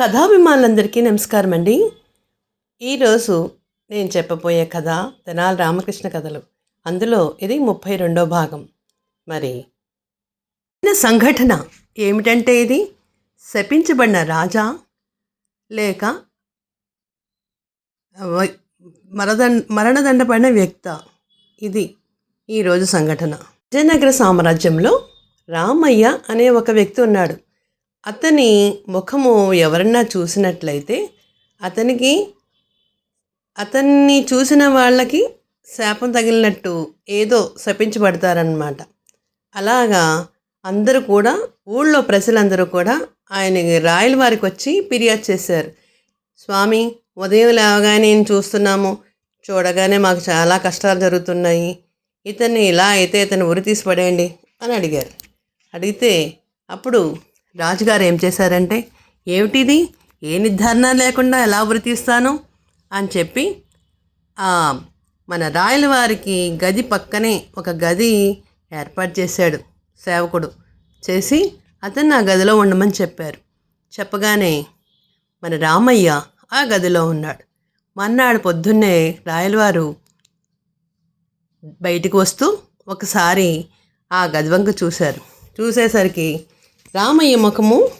కథాభిమానులందరికీ నమస్కారం అండి ఈరోజు నేను చెప్పబోయే కథ తెనాలి రామకృష్ణ కథలు. అందులో ఇది ముప్పై రెండో భాగం. మరి సంఘటన ఏమిటంటే ఇది? శపించబడిన రాజా లేక మరదండ మరదం మరణదండ పడిన వ్యక్త. ఇది ఈరోజు సంఘటన. విజయనగర సామ్రాజ్యంలో రామయ్య అనే ఒక వ్యక్తి ఉన్నాడు. అతని ముఖము ఎవరన్నా చూసినట్లయితే అతనికి అతన్ని చూసిన వాళ్ళకి శాపం తగిలినట్టు ఏదో శపించబడతారనమాట అలాగా అందరూ కూడా ఊళ్ళో ప్రజలందరూ కూడా ఆయన రాయల వారికి వచ్చి ఫిర్యాదు చేశారు. స్వామి ఉదయం లేవగానే చూస్తున్నాము. చూడగానే మాకు చాలా కష్టాలు జరుగుతున్నాయి. ఇతన్ని ఇలా అయితే ఇతను ఉరి తీసి పడేయండి అని అడిగారు. అడిగితే అప్పుడు రాజుగారు ఏం చేశారంటే ఏమిటిది? ఏ నిర్ధారణ లేకుండా ఎలా ఉరి తీస్తాను? అని చెప్పి మన రాయల వారికి గది పక్కనే ఒక గది ఏర్పాటు చేశాడు సేవకుడు. చేసి అతను ఆ గదిలో ఉండమని చెప్పారు. చెప్పగానే మన రామయ్య ఆ గదిలో ఉన్నాడు. మన్నాడు పొద్దున్నే రాయలవారు బయటికి వస్తూ ఒకసారి ఆ గది వంక చూశారు. చూసేసరికి రామయ్య ముఖము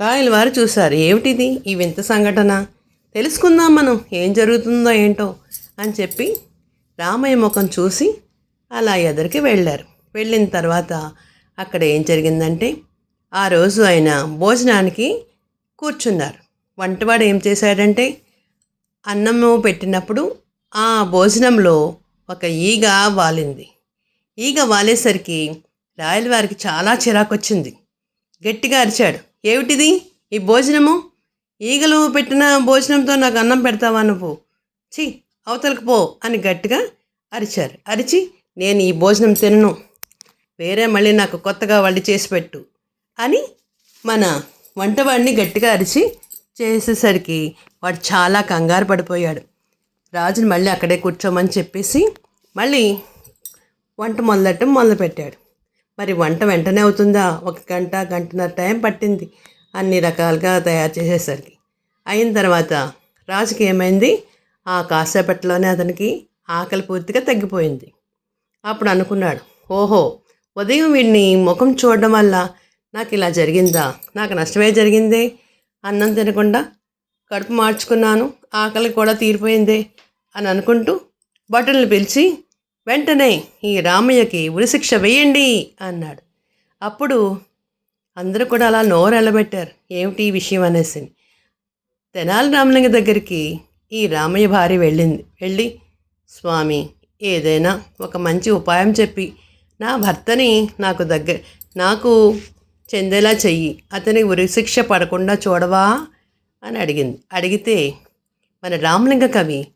రాయలవారు చూశారు. ఏమిటిది? ఈ వింత సంఘటన. తెలుసుకుందాం మనం ఏం జరుగుతుందో ఏంటో అని చెప్పి రామయ్య ముఖం చూసి అలా ఎదురికి వెళ్ళారు. వెళ్ళిన తర్వాత అక్కడ ఏం జరిగిందంటే ఆ రోజు ఆయన భోజనానికి కూర్చున్నారు. వంటవాడు ఏం చేశాడంటే అన్నము పెట్టినప్పుడు ఆ భోజనంలో ఒక ఈగ వాలింది. ఈగ వాలేసరికి రాయల వారికి చాలా చిరాకు వచ్చింది గట్టిగా అరిచాడు. ఏమిటిది? ఈ భోజనము? ఈగలు పెట్టిన భోజనంతో నాకు అన్నం పెడతావా నువ్వు? ఛీ అవతలకు పో అని గట్టిగా అరిచారు. అరిచి నేను ఈ భోజనం తినను. వేరే మళ్ళీ నాకు కొత్తగా వండి చేసి పెట్టు అని మన వంటవాడిని గట్టిగా అరిచి చేసేసరికి వాడు చాలా కంగారు పడిపోయాడు. రాజుని మళ్ళీ అక్కడే కూర్చోమని చెప్పేసి మళ్ళీ వంట మొదలెట్టం మొదలుపెట్టాడు. మరి వంట వెంటనే అవుతుందా? ఒక గంట గంటన్నర టైం పట్టింది. అన్ని రకాలుగా తయారు చేసేసరికి. అయిన తర్వాత రాజుకి ఏమైంది? ఆ కాసేపట్లోనే అతనికి ఆకలి పూర్తిగా తగ్గిపోయింది. అప్పుడు అనుకున్నాడు ఓహో ఉదయం వీడిని ముఖం చూడడం వల్ల నాకు ఇలా జరిగిందా? నాకు నష్టమే జరిగిందే? అన్నం తినకుండా కడుపు మార్చుకున్నాను ఆకలి కూడా తీరిపోయిందే? అని అనుకుంటూ బటన్లు పిలిచి వెంటనే ఈ రామయ్యకి ఉరిశిక్ష వేయండి అన్నాడు. అప్పుడు అందరూ కూడా అలా నోరు ఎల్లబెట్టారు ఏమిటి ఈ విషయం అనేసి. తెనాలి రామలింగ దగ్గరికి ఈ రామయ్య భార్య వెళ్ళింది. వెళ్ళి స్వామి ఏదైనా ఒక మంచి ఉపాయం చెప్పి నా భర్తని నాకు దగ్గర నాకు చెందేలా చెయ్యి. అతని ఉరిశిక్ష పడకుండా చూడవా? అని అడిగింది. అడిగితే మన రామలింగ కవి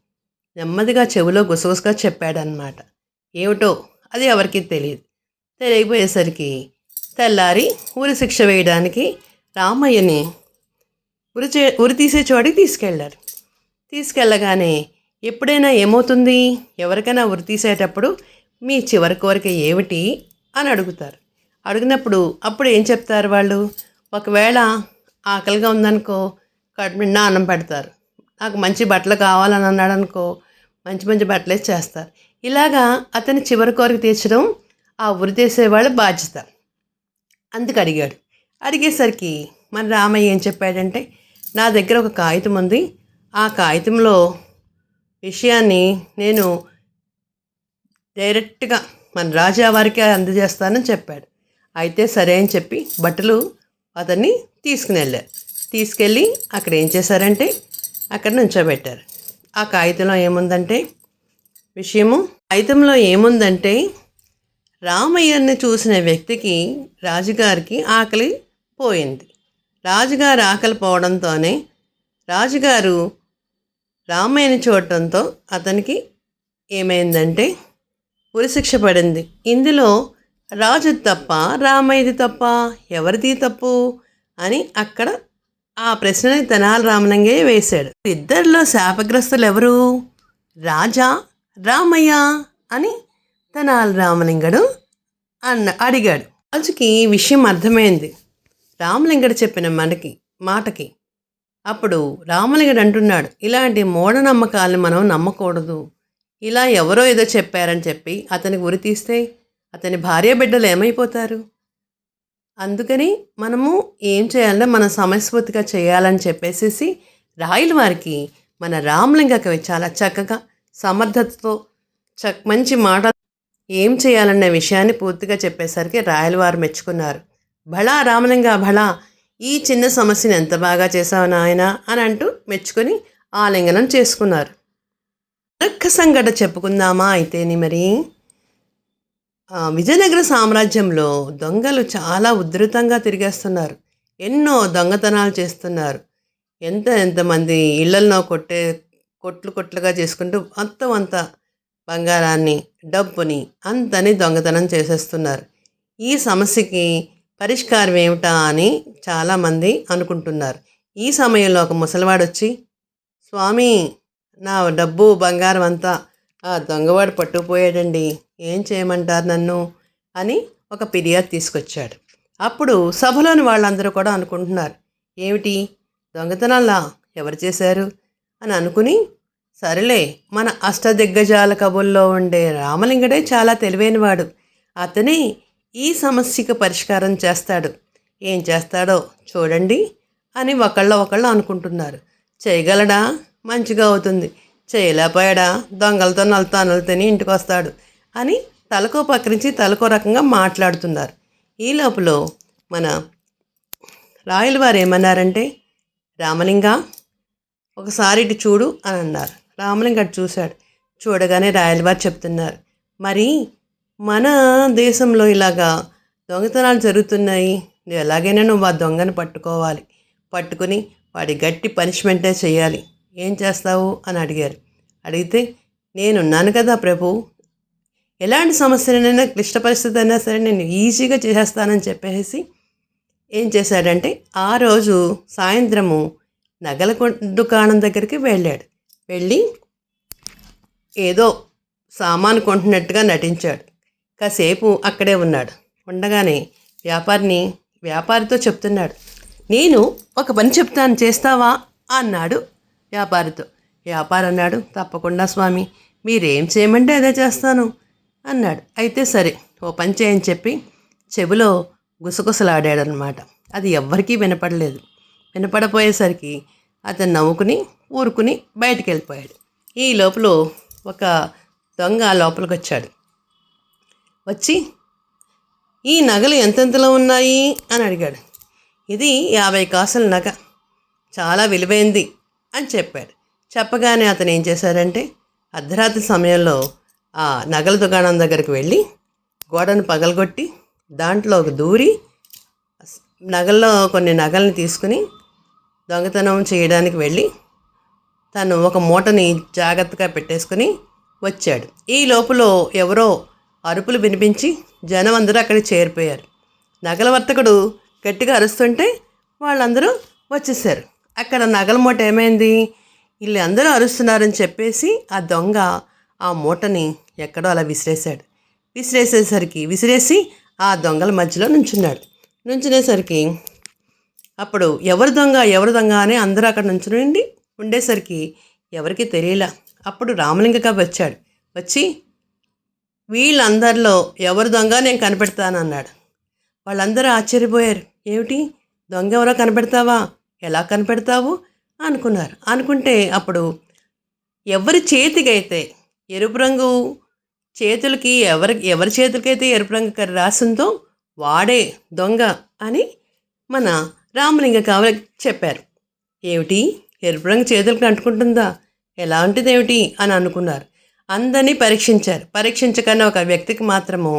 నెమ్మదిగా చెవిలో గుసగుసగా చెప్పాడనమాట ఏమిటో అది ఎవరికి తెలియదు. తెలియకపోయేసరికి తెల్లారి ఉరి శిక్ష వేయడానికి రామయ్యని ఉరి చే ఉరి తీసే చోటికి తీసుకెళ్ళారు తీసుకెళ్ళగానే ఎప్పుడైనా ఏమవుతుంది? ఎవరికైనా ఉరి తీసేటప్పుడు మీ చివరి కోరిక ఏమిటి? అని అడుగుతారు. అడిగినప్పుడు అప్పుడు ఏం చెప్తారు వాళ్ళు? ఒకవేళ ఆకలిగా ఉందనుకో కడుపు నిండా అన్నం పెడతారు. నాకు మంచి బట్టలు కావాలని అన్నాడు అనుకో మంచి మంచి బట్టలే చేస్తారు. ఇలాగా అతని చివరి కోరిక తీర్చడం ఆ ఉరి తీసేవాళ్ళ బాధ్యత. అందుకు అడిగాడు. అడిగేసరికి మన రామయ్య ఏం చెప్పాడంటే నా దగ్గర ఒక కాగితం ఉంది. ఆ కాగితంలో విషయాన్ని నేను డైరెక్ట్గా మన రాజా వారికి అందజేస్తానని చెప్పాడు. అయితే సరే అని చెప్పి బట్టలు అతన్ని తీసుకుని వెళ్ళారు. తీసుకెళ్ళి అక్కడ ఏం చేశారంటే అక్కడ నుంచోబెట్టారు. ఆ కాగితంలో ఏముందంటే విషయము? కాగితంలో ఏముందంటే రామయ్యని చూసిన వ్యక్తికి రాజుగారికి ఆకలి పోయింది. రాజుగారు ఆకలి పోవడంతోనే రాజుగారు రామయ్యని చూడటంతో అతనికి ఏమైందంటే ఉరిశిక్ష పడింది. ఇందులో రాజు తప్ప రామయ్యది తప్ప ఎవరిది తప్పు అని అక్కడ ఆ ప్రశ్నని తెనాలి రామలింగే వేశాడు. ఇద్దరిలో శాపగ్రస్తులు ఎవరు రాజా రామయ్య అని తెనాలి రామలింగడు అన్న అడిగాడు. రాజుకి ఈ విషయం అర్థమైంది. రామలింగడు చెప్పిన మనకి మాటకి. అప్పుడు రామలింగడు అంటున్నాడు ఇలాంటి మూఢనమ్మకాలను మనం నమ్మకూడదు. ఇలా ఎవరో ఏదో చెప్పారని చెప్పి అతనికి ఉరి తీస్తే అతని భార్య బిడ్డలు ఏమైపోతారు? అందుకని మనము ఏం చేయాలంటే మన సమస్ఫూర్తిగా చేయాలని చెప్పేసేసి రాయల వారికి మన రామలింగ కవి చాలా చక్కగా సమర్థతతో చక్ మంచి మాట ఏం చేయాలన్న విషయాన్ని పూర్తిగా చెప్పేసరికి రాయల వారు మెచ్చుకున్నారు. భళా రామలింగ భళా ఈ చిన్న సమస్యను ఎంత బాగా చేశావు నాయన? అని అంటూ మెచ్చుకొని ఆలింగనం చేసుకున్నారు. మరొక్క సంఘటన చెప్పుకుందామా అయితేని మరి? విజయనగర సామ్రాజ్యంలో దొంగలు చాలా ఉధృతంగా తిరిగేస్తున్నారు. ఎన్నో దొంగతనాలు చేస్తున్నారు. ఎంత ఎంతమంది ఇళ్ళలో కొట్టే కొట్లు కొట్లుగా చేసుకుంటూ మొత్తం అంత బంగారాన్ని డబ్బుని అంతని దొంగతనం చేసేస్తున్నారు. ఈ సమస్యకి పరిష్కారం ఏమిటా అని చాలామంది అనుకుంటున్నారు. ఈ సమయంలో ఒక ముసలివాడు వచ్చి స్వామి నా డబ్బు బంగారం అంతా ఆ దొంగవాడు పట్టుకుపోయాడండి. ఏం చేయమంటారు నన్ను? అని ఒక ఫిర్యాదు తీసుకొచ్చాడు. అప్పుడు సభలోని వాళ్ళందరూ కూడా అనుకుంటున్నారు. ఏమిటి? దొంగతనంలా ఎవరు చేశారు? అని అనుకుని సరేలే మన అష్టదిగ్గజాల కబుల్లో ఉండే రామలింగడే చాలా తెలివైనవాడు. అతనే ఈ సమస్యకు పరిష్కారం చేస్తాడు. ఏం చేస్తాడో చూడండి అని ఒకళ్ళ ఒకళ్ళు అనుకుంటున్నారు. చేయగలడా? మంచిగా అవుతుంది. చేయలేకపోయాడా? దొంగలతో నలుతో నలుతని ఇంటికి వస్తాడు అని తలకో పక్కరించి తలకో రకంగా మాట్లాడుతున్నారు. ఈ లోపల మన రాయల వారు ఏమన్నారంటే రామలింగ ఒకసారి ఇటు చూడు అని అన్నారు. రామలింగ అటు చూశాడు. చూడగానే రాయలవారు చెప్తున్నారు మరి మన దేశంలో ఇలాగా దొంగతనాలు జరుగుతున్నాయి. నువ్వు ఎలాగైనా నువ్వు ఆ దొంగను పట్టుకోవాలి. పట్టుకుని వాడి గట్టి పనిష్మెంటే చేయాలి. ఏం చేస్తావు అని అడిగారు. అడిగితే నేనున్నాను కదా ప్రభు. ఎలాంటి సమస్యనైనా క్లిష్ట పరిస్థితి అయినా సరే నేను ఈజీగా చేసేస్తానని చెప్పేసి ఏం చేశాడంటే ఆ రోజు సాయంత్రము నగల కొ- దుకాణం దగ్గరికి వెళ్ళాడు. వెళ్ళి ఏదో సామాను కొంటున్నట్టుగా నటించాడు. కాసేపు అక్కడే ఉన్నాడు. ఉండగానే వ్యాపారిని వ్యాపారితో చెప్తున్నాడు నేను ఒక పని చెప్తాను చేస్తావా? అన్నాడు వ్యాపారితో. వ్యాపారి అన్నాడు తప్పకుండా స్వామి. మీరేం చేయమంటే అదే చేస్తాను అన్నాడు. అయితే సరే ఓ పని చేయని చెప్పి చెవిలో గుసగుసలాడాడనమాట అది ఎవ్వరికీ వినపడలేదు. వినపడపోయేసరికి అతను నవ్వుకుని ఊరుకుని బయటికి వెళ్ళిపోయాడు ఈ లోపల ఒక దొంగ లోపలికి వచ్చాడు వచ్చి ఈ నగలు ఎంతెంతలో ఉన్నాయి? అని అడిగాడు. ఇది యాభై కాసుల నగ. చాలా విలువైంది. అని చెప్పాడు. చెప్పగానే అతను ఏం చేశాడంటే అర్ధరాత్రి సమయంలో ఆ నగల దుకాణం దగ్గరికి వెళ్ళి గోడను పగలగొట్టి దాంట్లో ఒక దూరి నగల్లో కొన్ని నగల్ని తీసుకుని దొంగతనం చేయడానికి వెళ్ళి తను ఒక మూటని జాగ్రత్తగా పెట్టేసుకుని వచ్చాడు. ఈ లోపల ఎవరో అరుపులు వినిపించి జనం అందరూ అక్కడికి చేరిపోయారు. నగల వర్తకుడు గట్టిగా అరుస్తుంటే వాళ్ళందరూ వచ్చేసారు. అక్కడ నగల మూట ఏమైంది? వీళ్ళు అందరూ అరుస్తున్నారని చెప్పేసి ఆ దొంగ ఆ మూటని ఎక్కడో అలా విసిరేశాడు. విసిరేసేసరికి విసిరేసి ఆ దొంగల మధ్యలో నుంచున్నాడు. నుంచునేసరికి అప్పుడు ఎవరు దొంగ ఎవరు దొంగ అని అందరూ అక్కడ నుంచుని ఉండేసరికి ఎవరికి తెలియలా. అప్పుడు రామలింగగా వచ్చాడు. వచ్చి వీళ్ళందరిలో ఎవరు దొంగ నేను కనిపెడతానన్నాడు. వాళ్ళందరూ ఆశ్చర్యపోయారు. ఏమిటి? దొంగ ఎవరో కనిపెడతావా? ఎలా కనిపెడతావు? అనుకున్నారు. అనుకుంటే అప్పుడు ఎవరి చేతికైతే ఎరుపు రంగు చేతులకి ఎవరి ఎవరి చేతులకైతే ఎరుపు రంగు కర్ర రాసిందో వాడే దొంగ అని మన రామలింగ కావలి చెప్పారు. ఏమిటి? ఎరుపు రంగు చేతులకు అంటుకుంటుందా? ఎలాంటిది ఏమిటి అని అనుకున్నారు. అందరినీ పరీక్షించారు. పరీక్షించకన్నా ఒక వ్యక్తికి మాత్రము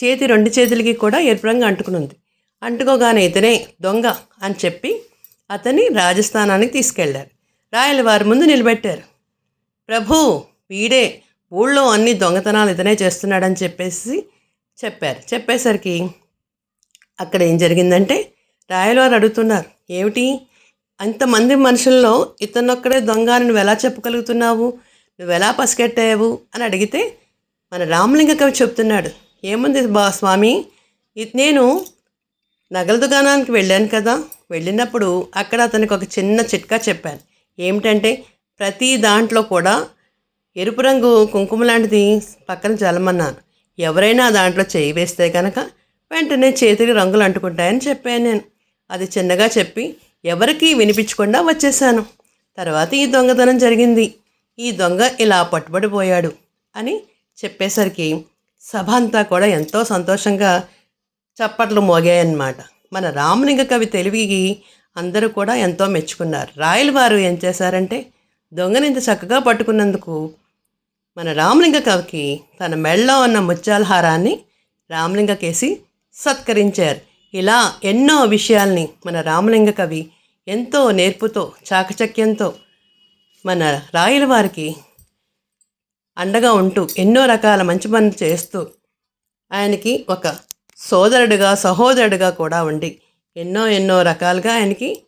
చేతి రెండు చేతులకి కూడా ఎరుపు రంగు అంటుకుని ఉంది అంటుకోగానే ఇతనే దొంగ అని చెప్పి అతన్ని రాజస్థానానికి తీసుకెళ్ళారు రాయల వారి ముందు నిలబెట్టారు. ప్రభు వీడే ఊళ్ళో అన్ని దొంగతనాలు ఇతనే చేస్తున్నాడని చెప్పేసి చెప్పారు. చెప్పేసరికి అక్కడ ఏం జరిగిందంటే రాయలవారు అడుగుతున్నారు ఏమిటి? అంతమంది మనుషుల్లో ఇతనొక్కడే దొంగ నువ్వు ఎలా చెప్పగలుగుతున్నావు? నువ్వు ఎలా పసిగట్టావు? అని అడిగితే మన రామలింగ కవి చెప్తున్నాడు ఏముంది బా స్వామి? ఇది నేను నగల దుకాణానికి వెళ్ళాను కదా. వెళ్ళినప్పుడు అక్కడ అతనికి ఒక చిన్న చిట్కా చెప్పాను. ఏమిటంటే ప్రతి దాంట్లో కూడా ఎరుపు రంగు కుంకుమ లాంటిది పక్కన జలమన్నాను ఎవరైనా దాంట్లో చేయి వేస్తే కనుక వెంటనే చేతికి రంగులు అంటుకుంటాయని చెప్పాను నేను. అది చిన్నగా చెప్పి ఎవరికీ వినిపించకుండా వచ్చేసాను తర్వాత ఈ దొంగతనం జరిగింది. ఈ దొంగ ఇలా పట్టుబడిపోయాడు అని చెప్పేసరికి సభ అంతా కూడా ఎంతో సంతోషంగా చప్పట్లు మోగాయన్నమాట. మన రామలింగ కవి తెలివికి అందరూ కూడా ఎంతో మెచ్చుకున్నారు. రాయల వారు ఏం చేశారంటే దొంగని ఇంత చక్కగా పట్టుకున్నందుకు మన రామలింగ కవికి తన మెళ్ళలో ఉన్న ముత్యాల హారాన్ని రామలింగకేసి సత్కరించారు. ఇలా ఎన్నో విషయాల్ని మన రామలింగ కవి ఎంతో నేర్పుతో చాకచక్యంతో మన రాయల వారికి అండగా ఉంటూ ఎన్నో రకాల మంచి పనులు చేస్తూ ఆయనకి ఒక సోదరుడిగా సహోదరుడిగా కూడా ఉండి ఎన్నో ఎన్నో రకాలుగా ఆయనకి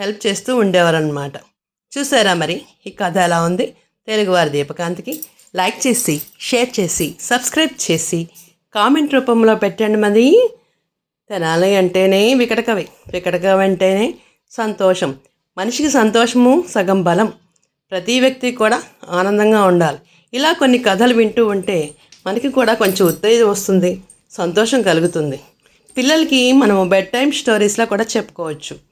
హెల్ప్ చేస్తూ ఉండేవారనమాట చూసారా మరి? ఈ కథ ఎలా ఉంది? తెలుగువారి దీపకాంతికి లైక్ చేసి షేర్ చేసి సబ్స్క్రైబ్ చేసి కామెంట్ రూపంలో పెట్టండి మరి. తెనాలి అంటేనే వికటకవి వికటకవి అంటేనే సంతోషం. మనిషికి సంతోషము సగం బలం. ప్రతి వ్యక్తి కూడా ఆనందంగా ఉండాలి. ఇలా కొన్ని కథలు వింటూ ఉంటే మనకి కూడా కొంచెం ఉత్తేజం వస్తుంది. సంతోషం కలుగుతుంది. పిల్లలకి మనము బెడ్ టైం స్టోరీస్లో కూడా చెప్పుకోవచ్చు.